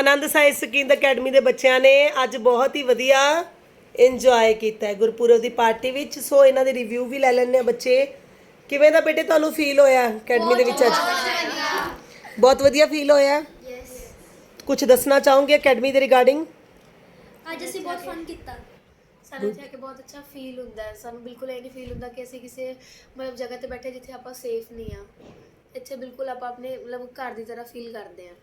ਆਨੰਦ ਸਾਈ ਸਕੀਨ academy ਦੇ ਬੱਚਿਆਂ ਨੇ ਅੱਜ ਬਹੁਤ ਹੀ ਵਧੀਆ ਇੰਜੋਏ ਕੀਤਾ ਗੁਰਪੁਰਬ ਦੀ ਪਾਰਟੀ ਵਿੱਚ। ਸੋ ਇਹਨਾਂ ਦੇ ਰਿਵਿਊ ਵੀ ਲੈ ਲੈਣੇ ਆ ਬੱਚੇ। ਕਿਵੇਂ ਦਾ ਬੇਟੇ ਤੁਹਾਨੂੰ ਫੀਲ ਹੋਇਆ ਅਕੈਡਮੀ ਦੇ ਵਿੱਚ ਅੱਜ? ਬਹੁਤ ਵਧੀਆ। ਫੀਲ ਹੋਇਆ? ਯੈਸ ਕੁਝ ਦੱਸਣਾ ਚਾਹੋਗੇ ਅਕੈਡਮੀ ਦੇ ਰਿਗਾਰਡਿੰਗ ਅੱਜ ਅਸੀਂ ਬਹੁਤ ਫਨ ਕੀਤਾ। ਸਾਨੂੰ ਆ ਕੇ ਬਹੁਤ ਅੱਛਾ ਫੀਲ ਹੁੰਦਾ ਹੈ। ਸਾਨੂੰ ਬਿਲਕੁਲ ਇਹ ਨਹੀਂ ਫੀਲ ਹੁੰਦਾ ਕਿ ਅਸੀਂ ਕਿਸੇ ਮਤਲਬ ਜਗ੍ਹਾ ਤੇ ਬੈਠੇ ਜਿੱਥੇ ਆਪਾਂ ਸੇਫ ਨਹੀਂ ਆ ਇੱਥੇ ਬਿਲਕੁਲ ਆਪਾਂ ਆਪਣੇ ਮਤਲਬ ਘਰ ਦੀ ਤਰ੍ਹਾਂ ਫੀਲ ਕਰਦੇ ਆ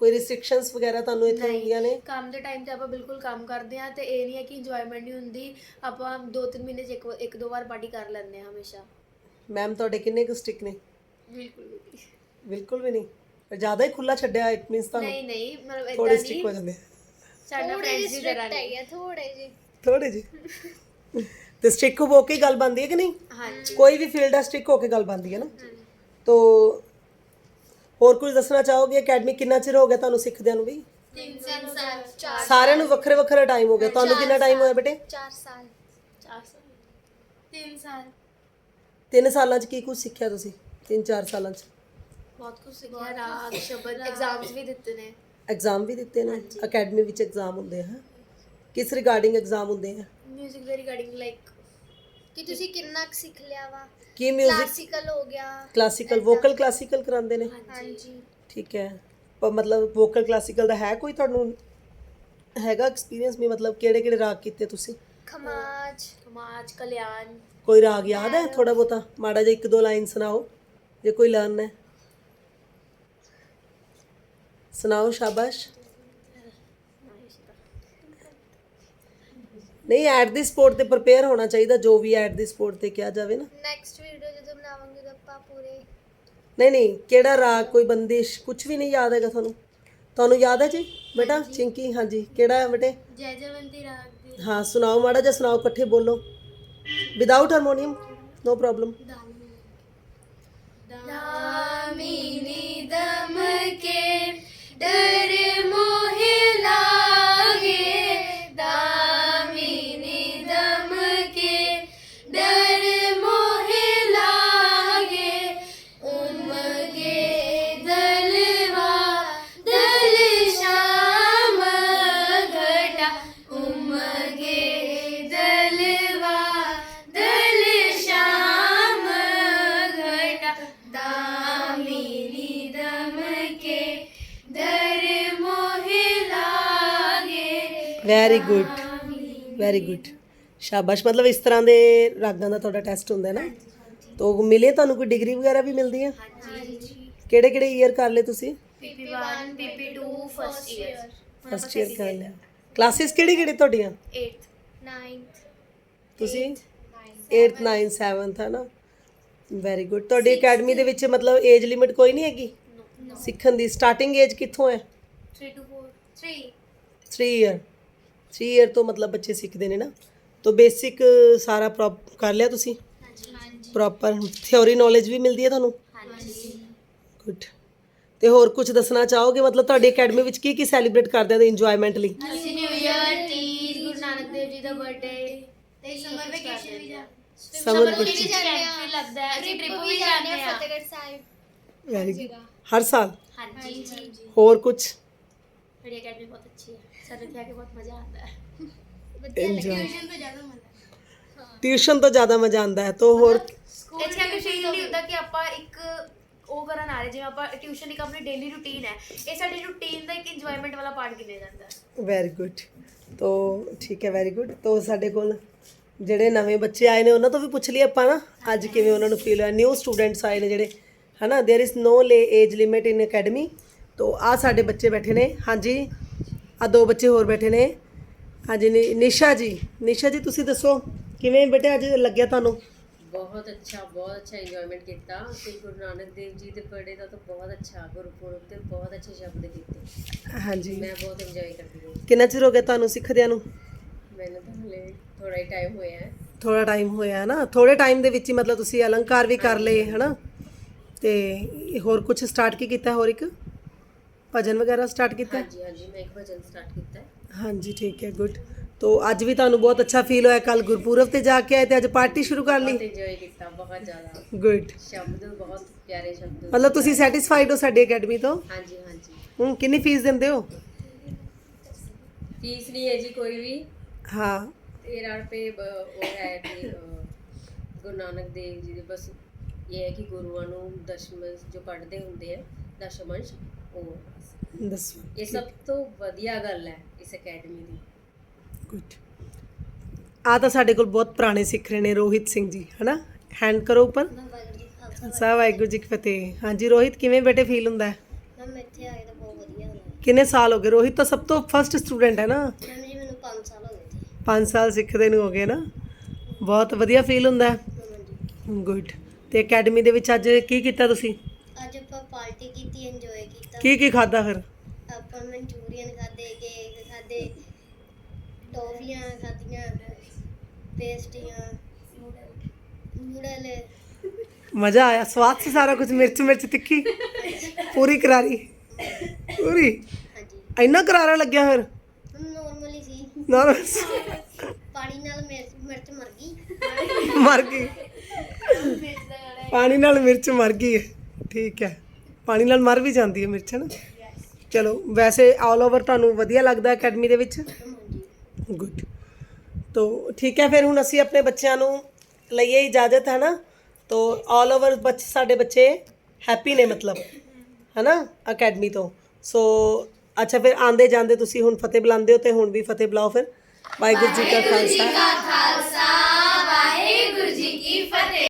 ਕੋਈ ਰਿਸਟ੍ਰਿਕਸ਼ਨਸ ਵਗੈਰਾ ਤੁਹਾਨੂੰ ਇੱਥੇ ਹੁੰਦੀਆਂ ਨੇ? ਕੰਮ ਦੇ ਟਾਈਮ ਤੇ ਆਪਾਂ ਬਿਲਕੁਲ ਕੰਮ ਕਰਦੇ ਆ ਤੇ ਇਹ ਨਹੀਂ ਹੈ ਕਿ ਇੰਜੋਇਮੈਂਟ ਨਹੀਂ ਹੁੰਦੀ ਆਪਾਂ 2-3 ਮਹੀਨੇ ਚ ਇੱਕ ਇੱਕ ਦੋ ਵਾਰ ਪਾਰਟੀ ਕਰ ਲੈਂਦੇ ਆ ਹਮੇਸ਼ਾ। ਮੈਮ ਤੁਹਾਡੇ ਕਿੰਨੇ ਕੁ ਸਟਿਕ ਨੇ? ਬਿਲਕੁਲ ਵੀ ਨਹੀਂ। ਬਿਲਕੁਲ ਵੀ ਨਹੀਂ? ਪਰ ਜ਼ਿਆਦਾ ਹੀ ਖੁੱਲਾ ਛੱਡਿਆ ਇਟ ਮੀਨਸ ਤੁਹਾਨੂੰ ਨਹੀਂ ਨਹੀਂ ਮਤਲਬ ਥੋੜੇ ਇਦਾਂ ਸਟਿਕ ਹੋ ਨਹੀਂ ਜਾਂਦੇ ਸਾਡਾ ਥੋੜੇ ਫਰੈਂਡਸ ਦੀ ਤਰ੍ਹਾਂ ਸਟ੍ਰਿਕਟ ਨਹੀਂ। ਹੈਗੇ ਥੋੜੇ ਜਿਹੇ। ਥੋੜੇ ਜੀ ਤੇ ਸਟਿਕ ਹੋ ਕੇ ਹੀ ਗੱਲ ਬਣਦੀ ਹੈ ਕਿ ਨਹੀਂ? ਹਾਂਜੀ। ਕੋਈ ਵੀ ਫੀਲਡ ਆ ਸਟਿਕ ਹੋ ਕੇ ਗੱਲ ਬਣਦੀ ਹੈ ਨਾ? ਤੋ ਹੋਰ ਕੁਝ ਦੱਸਣਾ ਚਾਹੋਗੇ? ਅਕੈਡਮੀ ਕਿੰਨਾ ਚਿਰ ਹੋ ਗਿਆ ਤੁਹਾਨੂੰ ਸਿੱਖਦਿਆਂ ਨੂੰ ਵੀ? ਤਿੰਨ ਸਾਲ ਚਾਰ ਸਾਰਿਆਂ ਨੂੰ ਵੱਖਰੇ ਵੱਖਰਾ ਟਾਈਮ ਹੋ ਗਿਆ ਤੁਹਾਨੂੰ ਕਿੰਨਾ ਟਾਈਮ ਹੋਇਆ ਬੇਟੇ? ਚਾਰ ਸਾਲ। ਚਾਰ ਸਾਲ। ਤਿੰਨ ਸਾਲ। ਤਿੰਨ ਸਾਲਾਂ 'ਚ ਕੀ ਕੁਝ ਸਿੱਖਿਆ ਤੁਸੀਂ? ਤਿੰਨ ਚਾਰ ਸਾਲਾਂ 'ਚ। ਬਹੁਤ ਕੁਝ ਸਿੱਖਿਆ। ਰਾਗ ਸ਼ਬਦ ਐਗਜ਼ਾਮਸ ਵੀ ਦਿੱਤੇ ਨੇ। ਐਗਜ਼ਾਮ ਵੀ ਦਿੱਤੇ ਨੇ। ਅਕੈਡਮੀ ਵਿੱਚ ਐਗਜ਼ਾਮ ਹੁੰਦੇ ਆ ਕਿਸ ਰਿਗਾਰਡਿੰਗ ਐਗਜ਼ਾਮ ਹੁੰਦੇ ਆ? ਮਿਊਜ਼ਿਕ ਦੇ ਰਿਗਾਰਡਿੰਗ ਲਾਈਕ ਕਿ ਤੁਸੀਂ ਕਿੰਨਾ ਕੁ ਸਿੱਖ ਲਿਆ ਵਾ? ਕੀ 뮤직 ਕਲਾਸੀਕਲ ਹੋ ਗਿਆ ਕਲਾਸੀਕਲ ਵੋਕਲ ਕਲਾਸੀਕਲ ਕਰਾਉਂਦੇ ਨੇ? ਹਾਂਜੀ। ਠੀਕ ਹੈ। ਪਰ ਮਤਲਬ ਵੋਕਲ ਕਲਾਸੀਕਲ ਦਾ ਹੈ ਕੋਈ ਤੁਹਾਨੂੰ ਹੈਗਾ ਐਕਸਪੀਰੀਅੰਸ ਵੀ ਮਤਲਬ ਕਿਹੜੇ ਕਿਹੜੇ ਰਾਗ ਕੀਤੇ ਤੁਸੀਂ? ਖਮਾਜ। ਕਮਾਜ ਕਲਿਆਣ। ਕੋਈ ਰਾਗ ਯਾਦ ਹੈ ਥੋੜਾ ਬਹੁਤਾ? ਮਾੜਾ ਜਿਹਾ ਇੱਕ ਦੋ ਲਾਈਨ ਸੁਣਾਓ ਜੇ ਕੋਈ ਲਰਨ ਹੈ। ਸੁਣਾਓ ਸ਼ਾਬਾਸ਼। ਨਹੀਂ ਐਟ ਦੀ ਸਪੋਟ ਤੇ ਪ੍ਰਪੇਅਰ ਹੋਣਾ ਚਾਹੀਦਾ ਜੋ ਵੀ ਐਟ ਦੀ ਸਪੋਟ ਤੇ ਕਿਹਾ ਜਾਵੇ ਨਾ। ਨੈਕਸਟ ਵੀਡੀਓ ਜਦੋਂ ਬਣਾਵਾਂਗੇ ਤਾਂ ਆਪਾਂ ਪੂਰੇ ਨਹੀਂ ਨਹੀਂ ਕਿਹੜਾ ਰਾਗ ਕੋਈ ਬੰਦਿਸ਼ ਕੁਝ ਵੀ ਨਹੀਂ ਯਾਦ ਹੈਗਾ ਤੁਹਾਨੂੰ। ਤੁਹਾਨੂੰ ਯਾਦ ਹੈ ਜੀ? ਬੇਟਾ ਚਿੰਕੀ ਹਾਂਜੀ। ਕਿਹੜਾ ਹੈ ਬੇਟੇ? ਜੈ ਜਵੰਤੀ ਰਾਗ ਹਾਂ ਸੁਣਾਓ ਮਾੜਾ ਜਿਹਾ ਸੁਣਾਓ ਇਕੱਠੇ ਬੋਲੋ। ਵਿਦਆਊਟ ਹਾਰਮੋਨੀਅਮ ਨੋ ਪ੍ਰੋਬਲਮ ਦਾਮਿਨੀ ਦਮਕੇ ਡਰ ਵੈਰੀ ਗੁੱਡ ਵੈਰੀ ਗੁੱਡ ਸ਼ਾਬਾਸ਼। ਮਤਲਬ ਇਸ ਤਰ੍ਹਾਂ ਦੇ ਰਾਗਾਂ ਦਾ ਤੁਹਾਡਾ ਟੈਸਟ ਹੁੰਦਾ ਹੈ ਨਾ? ਤੋ ਮਿਲੇ ਤੁਹਾਨੂੰ ਕੋਈ ਡਿਗਰੀ ਵਗੈਰਾ ਵੀ ਮਿਲਦੀ ਹੈ? ਕਿਹੜੇ ਕਿਹੜੇ ਈਅਰ ਕਰ ਲਏ ਤੁਸੀਂ? PP1 PP2 first year first year ਕਰ ਲਿਆ। ਕਲਾਸਿਸ ਕਿਹੜੀ ਕਿਹੜੀ ਤੁਹਾਡੀਆਂ? 8th ninth ਤੁਸੀਂ? 8th 9th 7th ਹੈ ਨਾ ਵੈਰੀ ਗੁੱਡ ਤੁਹਾਡੀ ਅਕੈਡਮੀ ਦੇ ਵਿੱਚ ਮਤਲਬ ਏਜ ਲਿਮਿਟ ਕੋਈ ਨਹੀਂ ਹੈਗੀ? ਸਿੱਖਣ ਦੀ ਸਟਾਰਟਿੰਗ ਏਜ ਕਿੱਥੋਂ ਹੈ? 3 to 4 3 3 ਇਅਰ 3 ਇਅਰ ਤੋਂ ਮਤਲਬ ਬੱਚੇ ਸਿੱਖਦੇ ਨੇ ਨਾ ਤੋਂ ਬੇਸਿਕ ਸਾਰਾ ਪ੍ਰੋਪ ਕਰ ਲਿਆ ਤੁਸੀਂ? ਹਾਂਜੀ। ਪ੍ਰੋਪਰ ਥਿਉਰੀ ਨੌਲੇਜ ਵੀ ਮਿਲਦੀ ਹੈ ਤੁਹਾਨੂੰ? ਹਾਂਜੀ। ਗੁੱਡ ਤੇ ਹੋਰ ਕੁਝ ਦੱਸਣਾ ਚਾਹੋਗੇ? ਮਤਲਬ ਤੁਹਾਡੀ ਅਕੈਡਮੀ ਵਿੱਚ ਕੀ ਕੀ ਸੈਲੀਬ੍ਰੇਟ ਕਰਦੇ ਹੋ ਇੰਜੋਇਮੈਂਟ ਲਈ? ਅਸੀਂ ਨਿਊ ਇਅਰ ਤੀਜ ਗੁਰੂ ਨਾਨਕ ਦੇਵ ਜੀ ਦਾ ਬਰਥਡੇ ਤੇ ਸਮਰ ਵੈਕੇਸ਼ਨ ਵੀ ਜਾ ਸਮਰ ਵੀ ਵਿੱਚ ਜਾਂਦੇ ਆ ਵੀ ਲੱਗਦਾ ਹੈ ਅਸੀਂ ਟ੍ਰਿਪ ਟ੍ਰਿਪ ਵੀ ਜਾਂਦੇ ਆ ਫਤਿਹਗੜ੍ਹ ਸਾਹਿਬ। ਵੈਰੀ ਗੁੱਡ ਹਰ ਸਾਲ? ਹਾਂਜੀ ਹੋਰ ਕੁਝ ਸਾਡੀ ਅਕੈਡਮੀ ਬਹੁਤ ਅੱਛੀ ਹੈ ਸਾਡੇ ਇੱਥੇ ਆ ਕੇ ਬਹੁਤ ਮਜ਼ਾ ਆਉਂਦਾ ਹੈ ਇੰਜੋਏ ਟਿਊਸ਼ਨ ਤੋਂ ਜ਼ਿਆਦਾ ਮਜ਼ਾ ਟਿਊਸ਼ਨ ਤੋਂ ਜ਼ਿਆਦਾ ਮਜ਼ਾ ਆਉਂਦਾ ਹੈ ਤੋਂ ਹੋਰ ਇੱਥੇ ਆ ਕੇ ਫੀਲ ਨਹੀਂ ਹੁੰਦਾ ਕਿ ਆਪਾਂ ਇੱਕ ਉਹ ਕਰਨ ਆ ਰਹੇ ਜਿਵੇਂ ਆਪਾਂ ਟਿਊਸ਼ਨ ਇੱਕ ਆਪਣੀ ਡੇਲੀ ਰੂਟੀਨ ਹੈ ਇਹ ਸਾਡੀ ਰੂਟੀਨ ਦਾ ਇੱਕ ਇੰਜੋਇਮੈਂਟ ਵਾਲਾ ਪਾਰਟ ਗਿਣਿਆ ਜਾਂਦਾ ਹੈ ਵੈਰੀ ਗੁੱਡ ਤੋ ਠੀਕ ਹੈ ਵੈਰੀ ਗੁੱਡ ਤੋ ਸਾਡੇ ਕੋਲ ਜਿਹੜੇ ਨਵੇਂ ਬੱਚੇ ਆਏ ਨੇ ਉਹਨਾਂ ਤੋਂ ਵੀ ਪੁੱਛ ਲਈ ਆਪਾਂ ਨਾ ਅੱਜ ਕਿਵੇਂ ਉਹਨਾਂ ਨੂੰ ਫੀਲ ਹੋਇਆ ਨਿਊ ਸਟੂਡੈਂਟਸ ਆਏ ਨੇ ਜਿਹੜੇ ਹਨਾ देयर इज नो ਲੇ ਏਜ ਲਿਮਿਟ ਇਨ ਅਕੈਡਮੀ ਤੋ ਆ ਸਾਡੇ ਬੱਚੇ ਬੈਠੇ ਨੇ। ਹਾਂਜੀ ਆ ਦੋ ਬੱਚੇ ਹੋਰ ਬੈਠੇ ਨੇ। ਹਾਂਜੀ ਨਿਸ਼ਾ ਜੀ। ਨਿਸ਼ਾ ਜੀ ਤੁਸੀਂ ਦੱਸੋ ਕਿਵੇਂ ਬੇਟੇ ਅੱਜ ਲੱਗਿਆ ਤੁਹਾਨੂੰ? ਬਹੁਤ ਅੱਛਾ ਬਹੁਤ ਅੱਛਾ ਇੰਜੋਇਮੈਂਟ ਕੀਤਾ। ਤੇ ਗੁਰੂ ਨਾਨਕ ਦੇਵ ਜੀ ਦੇ ਬਰਥਡੇ ਦਾ ਤਾਂ ਬਹੁਤ ਅੱਛਾ ਗੁਰਪੁਰਬ ਤੇ ਬਹੁਤ ਅੱਛੇ ਸ਼ਬਦ ਕੀਤੇ। ਹਾਂਜੀ। ਮੈਂ ਬਹੁਤ ਇੰਜੋਏ ਕਰਦੀ ਹਾਂ। ਕਿੰਨਾ ਚਿਰ ਹੋ ਗਿਆ ਤੁਹਾਨੂੰ ਸਿੱਖਦਿਆਂ ਨੂੰ? ਮੈਨੂੰ ਤਾਂ ਹਲੇ ਥੋੜਾ ਹੀ ਟਾਈਮ ਹੋਇਆ ਹੈ। ਥੋੜਾ ਟਾਈਮ ਹੋਇਆ ਨਾ। ਥੋੜੇ ਟਾਈਮ ਦੇ ਵਿੱਚ ਹੀ ਮਤਲਬ ਤੁਸੀਂ ਅਲੰਕਾਰ ਵੀ ਕਰ ਲਏ ਹਨਾ? ਤੇ ਹੋਰ ਕੁਝ ਸਟਾਰਟ ਕੀ ਕੀਤਾ ਹੋਰ ਇੱਕ? ਭਜਨ ਵਗੈਰਾ ਸਟਾਰਟ ਕੀਤਾ? ਹਾਂਜੀ ਹਾਂਜੀ ਮੈਂ ਇੱਕ ਭਜਨ ਸਟਾਰਟ ਕੀਤਾ ਹਾਂਜੀ ਠੀਕ ਹੈ ਗੁੱਡ ਤੋ ਅੱਜ ਵੀ ਤੁਹਾਨੂੰ ਬਹੁਤ ਅੱਛਾ ਫੀਲ ਹੋਇਆ ਕੱਲ ਗੁਰਪੂਰਬ ਤੇ ਜਾ ਕੇ ਆਏ ਤੇ ਅੱਜ ਪਾਰਟੀ ਸ਼ੁਰੂ ਕਰ ਲਈ? ਇੰਜੋਏ ਕੀਤਾ ਬਹੁਤ ਜ਼ਿਆਦਾ। ਗੁੱਡ ਸ਼ਬਦ ਬਹੁਤ ਪਿਆਰੇ ਸ਼ਬਦ। ਮਤਲਬ ਤੁਸੀਂ ਸੈਟੀਸਫਾਈਡ ਹੋ ਸਾਡੀ ਅਕੈਡਮੀ ਤੋਂ? ਹਾਂਜੀ ਹਾਂਜੀ। ਹੂੰ ਕਿੰਨੀ ਫੀਸ ਦਿੰਦੇ ਹੋ? ਫੀਸ ਨਹੀਂ ਹੈ ਜੀ ਕੋਈ ਵੀ। ਹਾਂ। 13 ਰੁਪਏ ਬ- ਉਹ ਹੈ ਕਿ ਗੁਰੂ ਨਾਨਕ ਦੇਵ ਜੀ ਦੇ ਬਸ ਇਹ ਹੈ ਕਿ ਗੁਰੂਆਂ ਨੂੰ ਦਸ਼ਮਸ ਜੋ ਪੜ੍ਹਦੇ ਹੁੰਦੇ ਆ ਦਸ਼ਮੰਸ਼ ਉਹ ਬਸ। ਦੱਸੋ। ਇਹ ਸਭ ਤੋਂ ਵਧੀਆ ਗੱਲ ਹੈ ਇਸ ਅਕੈਡਮੀ ਦੀ। ਗੁੱਡ ਆ ਤਾਂ ਸਾਡੇ ਕੋਲ ਬਹੁਤ ਪੁਰਾਣੇ ਸਿੱਖ ਰਹੇ ਨੇ ਰੋਹਿਤ ਸਿੰਘ ਜੀ ਹਨਾ? ਹੈਂਡ ਕਰੋ ਉੱਪਰ। ਖਾਲਸਾ ਵਾਹਿਗੁਰੂ ਜੀ ਕੀ ਫਤਿਹ। ਹਾਂਜੀ ਰੋਹਿਤ ਕਿਵੇਂ ਬੇਟੇ ਫੀਲ ਹੁੰਦਾ? ਹੈ ਮੈਮ ਇੱਥੇ ਆਏ ਤਾਂ ਬਹੁਤ ਵਧੀਆ ਹੋਇਆ ਕਿੰਨੇ ਸਾਲ ਹੋ ਗਏ? ਰੋਹਿਤ ਤਾਂ ਸਭ ਤੋਂ ਫਰਸਟ ਸਟੂਡੈਂਟ ਹੈ ਨਾ? ਮੈਮ ਜੀ ਮੈਨੂੰ 5 ਸਾਲ ਹੋ ਗਏ ਸੀ 5 ਸਾਲ ਸਿੱਖਦੇ ਨੂੰ ਹੋ ਗਏ ਨਾ? ਬਹੁਤ ਵਧੀਆ ਫੀਲ ਹੁੰਦਾ। ਹੈ ਗੁੱਡ ਤੇ ਅਕੈਡਮੀ ਦੇ ਵਿੱਚ ਅੱਜ ਕੀ ਕੀਤਾ ਤੁਸੀਂ? ਅੱਜ ਆਪਾਂ ਪਾਰਟੀ ਕੀਤੀ ਇੰਜੋਏ ਕੀਤਾ। ਕੀ ਕੀ ਖਾਦਾ ਫਿਰ? ਆਪਾਂ ਮਨਚੂਰੀਅਨ ਖਾਦੇ ਕੇਕ ਖਾਦੇ ਟੋਫੀਆਂ ਖਾਦੀਆਂ ਪੇਸਟੀਆਂ ਨੂਡਲ। ਮਜ਼ਾ ਆਇਆ ਸਵਾਦ ਸੀ ਸਾਰਾ ਕੁਝ ਮਿਰਚ ਮਿਰਚ ਤਿੱਖੀ ਪੂਰੀ ਕਰਾਰੀ। ਪੂਰੀ? ਹਾਂਜੀ। ਇੰਨਾ ਕਰਾਰਾ ਲੱਗਿਆ ਫਿਰ? ਨਾਰਮਲੀ ਸੀ। ਨਾ ਪਾਣੀ ਨਾਲ ਮਿਰਚ ਮਿਰਚ ਮਰ ਗਈ। ਮਰ ਗਈ। ਪਾਣੀ ਨਾਲ ਮਿਰਚ ਮਰ ਗਈ। ਹੈ ਠੀਕ ਹੈ। ਪਾਣੀ ਨਾਲ ਮਰ ਵੀ ਜਾਂਦੀ ਹੈ ਮਿਰਚ ਨਾ? ਚਲੋ, ਵੈਸੇ ਆਲ ਓਵਰ ਤੁਹਾਨੂੰ ਵਧੀਆ ਲੱਗਦਾ ਅਕੈਡਮੀ ਦੇ ਵਿੱਚ? ਗੁੱਡ ਤੋ ਠੀਕ ਹੈ, ਫਿਰ ਹੁਣ ਅਸੀਂ ਆਪਣੇ ਬੱਚਿਆਂ ਨੂੰ ਲਈਏ ਇਜਾਜ਼ਤ, ਹੈ ਨਾ? ਤੋ ਆਲ ਓਵਰ ਬੱਚ, ਸਾਡੇ ਬੱਚੇ ਹੈਪੀ ਨੇ ਮਤਲਬ, ਹੈ ਨਾ? ਅਕੈਡਮੀ ਤੋਂ। ਸੋ, ਅੱਛਾ, ਫਿਰ ਆਂਦੇ ਜਾਂਦੇ ਤੁਸੀਂ ਹੁਣ ਫਤਿਹ ਬੁਲਾਉਂਦੇ ਹੋ ਤੇ ਹੁਣ ਵੀ ਫਤਿਹ ਬੁਲਾਓ ਫਿਰ। ਵਾਹਿਗੁਰੂ ਜੀ ਕਾ ਖਾਲਸਾ। ਖਾਲਸਾ, ਵਾਹਿਗੁਰੂ ਜੀ ਕੀ ਫਤਿਹ।